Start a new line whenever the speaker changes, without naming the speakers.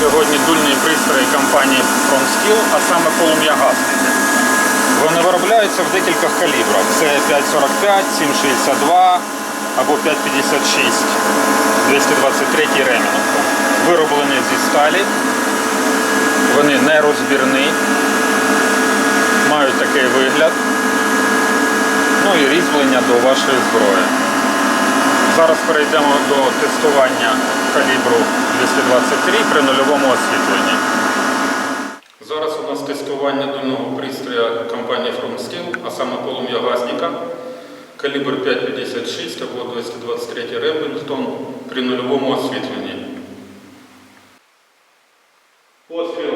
сьогодні дульні пристрої компанії PromSkill, а саме полум'ягасники. Вони виробляються в декількох калібрах. Це 5,45, 7,62 або 5,56, 223 Ремінгтон. Вироблені зі сталі. Вони не розбірні, мають такий вигляд. Ну і різьблення до вашої зброї. Зараз перейдемо до тестування калібру 223 при нульовому освітленні. Зараз у нас тестування дульного пристрою компанії FromSteel, а саме полум'ягасника, калібр 5,56 або 223 Рембельтон при нульовому освітленні. Постріл